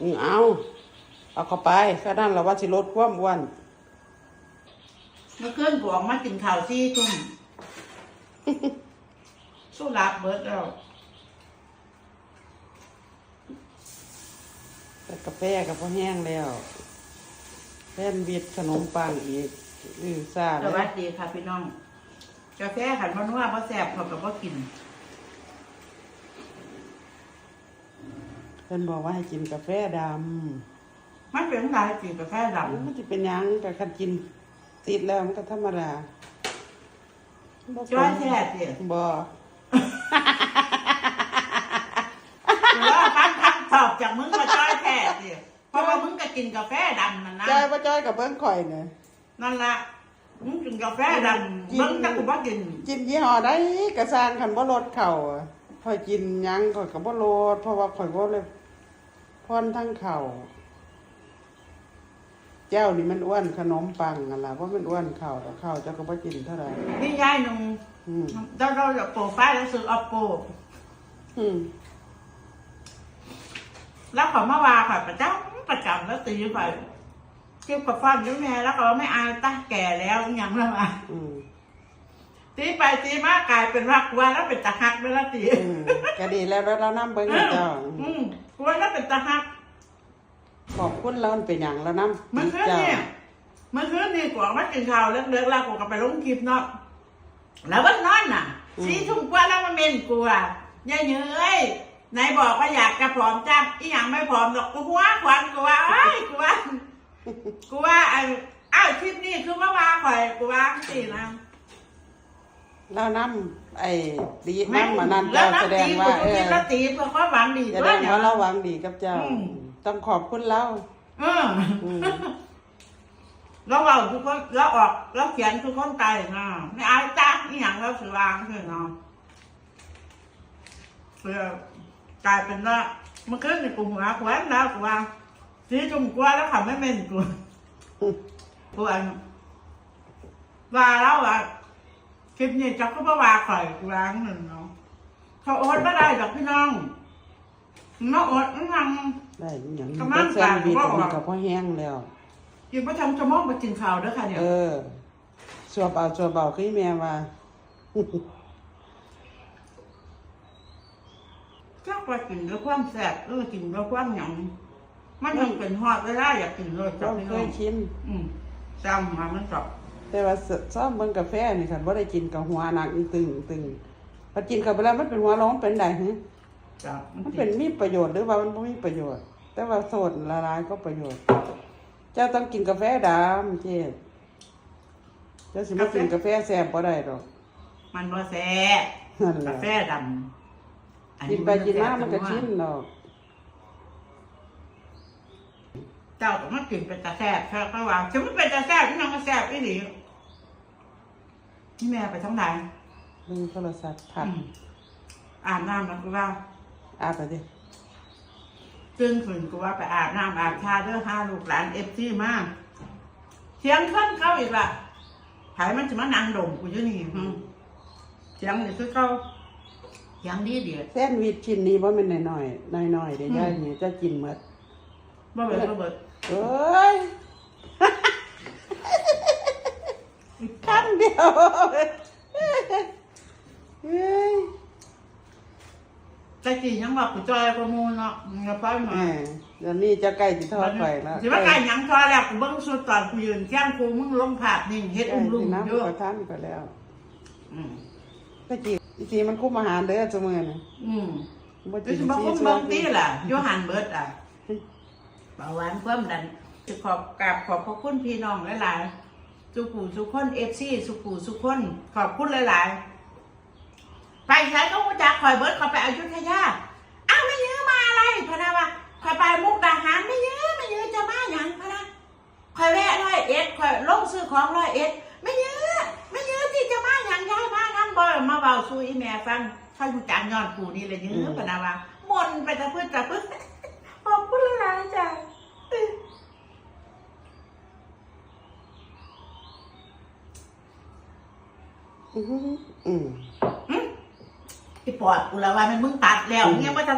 อืมเอาเอาเข้าไปแค่นั้นเราว่าสิลดความอ้วนเมื่อคืนกูออกมากินข้าวซี่ทุ่มสู้รับเบิดแล้วแต่กาแฟกับพอแห้งแล้วแป้นบิดขนมปังอีกอือซ่าสเลวัยสดีค่ะพี่น้อง กาแฟขันมันว่าเพราะแสบเขากับว่ากิน เพิ่นบอกว่าให้กินกาแฟดมันเป็นไรกินกาแฟดำมันจะเป็นหยังแต่คันกิน ติดแล้วมันก็ธรรมดาบ่ำจ้อยแท้เสียบ่หรือว่าพันพันตอบจากมึงมาจ้อยแท้เสียเพราะว่ามึงก็กินกาแฟดำมันนะจ้อยบ่จ้อยกับเบิ่งข่อยเนี่ยนั่นละมึงกินกาแฟดำมึงจะกูว่ากินกินยี่ห้อใดกระซางคันบ่ลดเข่าอะข่อยกินหยังข่อยก็บ่ลดเพราะว่าข่อยบ่เลย พรทั้งเข่า เจ้านี่มันอ้วนขนมปังนั่นล่ะว่ามันอ้วนเข่าแต่เข่าเจ้าก็บ่กินเท่าไหร่นี่ยายหนุ่มอืมเราเราจะโปรไฟล์แล้วซื้อออปโปอืมแล้วเขามาว่าค่ะประจำประจำแล้วตีไปเก็บกับฟันด้วยแม่แล้วก็ไม่อายตาแก่แล้วอหย่างนั้นอะ อืม ตีไปตีมากลายเป็นรักว่าแล้วเป็นตาหักไปแล้วตีอืมก็ดีแล้วแล้วเรานำเบิ่งให้เจ้าอืมกลัวแล้วเป็นตาหัก ขอบคุณแล้วมันเป็นหยังแล้วนำเมื่อคืนเนี่ยเมื่อคืนนี่กูออกมากินข้าวเล็กๆแล้วกูก็ไปลงคลิปเนาะ แล้ววันนอนน่ะสี่ทุ่มกว่าแล้วมาเมนกูอะยายเหนื่อยไหนบอกว่าอยากจะผอมจ้ำอีหยังไม่ผอมหรอกกูหัวควันกูว่าไอ้ยกูว่ากูว่าไอ้อ้าวคลิปนี้คือว่าว่าข่อยกูว่าสินะ แล้วนำไอ้ดีนำมานั่นแล้เจ้าวแสดงว่าเอเอออแล้วตีเพื่อความหวังดีแสด้ดวยงเนี่ยว่าเราหวังดีกับเจ้าอืมต้องขอบคุณเราเอออมแล้วเราทุกคนแล้วออกแล้วเขียนทุกคนใจนะไม่อายจ้าอีหยังแล้วสือวางคือเนาะเพื่อกลายเป็นว่าเมื่อคืนนี่กูหัวแขวนแล้วกูว่าสีจุ่มกลัวแล้วเขาไม่เม่นกูกูอันว่าแล้วอะ คลิปนี้จักก็บ่ว่าข่อยกูล้างหนึ่งเนาะเขาโอ๊ตไม่ได้ดอกพี่น้องน้องโอ๊ตนั่ง ได้อหย่างกำลันี้งแซนด์วิชกลางอันนี้ก็พอแห้งแล้ว กินประจำจะมองไปกินข้าวเด้อค่ะเนี่ยเออสัวเบาสัวเบาคือแม่ว่าก็ไปกินด้วยความแซ่บเออกินด้วยความหยังมันยังเป็นฮอดเวลาอยากกินเลยจัเราบพี่เคน้อยงชิม อืมจำมามันจับ แต่ว่าซ้อมเบิ่งกาแฟนี่คันบ่ได้กินกับหัวหนักตึงตึงพอกินเข้าไปแล้วมันเป็นหัวร้อนเป็นไดหึจับมันเป็นมีประโยชน์หรือว่ามันบ่มีประโยชน์ แต่ว่าโสดละลายก็ประโยชน์ เจ้าต้องกินกาแฟดำเจ๊เจ้าสิมากินกาแฟแซ่บบ่ได้ดอก มันบ่แซ่บนั่นแหกาละแฟดำอักินไปกินมามันก็ชินดอกเจ้าก็มากินเป็นตาแซ่บแค่ก็ว่าจะไม่เป็นตาแซ่บพี่น้องก็แซ่บอีหลีนี่ แม่ไปทั้งไหนเบิ่งโทรศัพท์ผัดอืมอาบน้ำแล้วก็ว่าอาไปดิตื่นขึ้นก็ว่าไปอาบน้ำอาบชาเด้อห้าลูกหลานเอฟซีมากเสียงขึ้นเข้าอีกละไผมันจะมานั่งดมกูอยู่นี่ฮึเสียงนี่คือเข้าเสียงดีเดียวแซนด์วิชชิ้นนี้บ่แม่นน้อยๆน้อยๆเด้ยายนี่จะกินหมดบ่เบิดบ่เบิดเอ้ย ครั้งเดียวเฮ้ยแต่กี่ยังบอกกูจอยประมูลเนาะมึงก็ไปมาแหมเดี๋ยวนี้จะใกล้สิทอดไฟแล้วสิว่าไก่หยังจอยแล้วกูเบิ่งสุดตอนกูยืนแจ้งกูมึงลงผาดนิ่งเฮ็ดใกล้อุ้มลุสิงน้ำเยอะกระทันไปแล้วอืมตะกี้อีสีมันคุมอาหารเด้อซุมื้อน่ะอืมบ่คือกินสิมาซีคุ้มซัเบิ่วงตีล่ะโยหันเบิดอะเบาหวานความดันจะขอบกราบขอบพระคุณพี่น้องหลายๆ สุกูสุกคนเอฟซีสุกูสุกคนขอบคุณหลาย ๆ ไปใช้ก็มูจักคอยเบิร์ดคอยไปอยุธยาอ้าวไม่เยื้อมาอะไรพนะวะคอยไปมุกดาหารไม่เยื้อไม่เยื้อจะมาหยังพนะคอยแวะร้อยเอ็ดคอยลงซื้อของร้อยเอ็ดไม่เยื้อไม่เยื้อที่จะมาหยังย้ายมานั่นบ่มาเบาสู้อีแม่ฟังข้อยผู้จักย้อนกูนี่เลยเยื้อพนะวะมนไปตะพื้นตะพื้นขอบคุณหลายๆจ้ะ อือหืออืมไอ้ปอดกูละว่ามันมึงตัดแล้วเนี่ยว่าจะ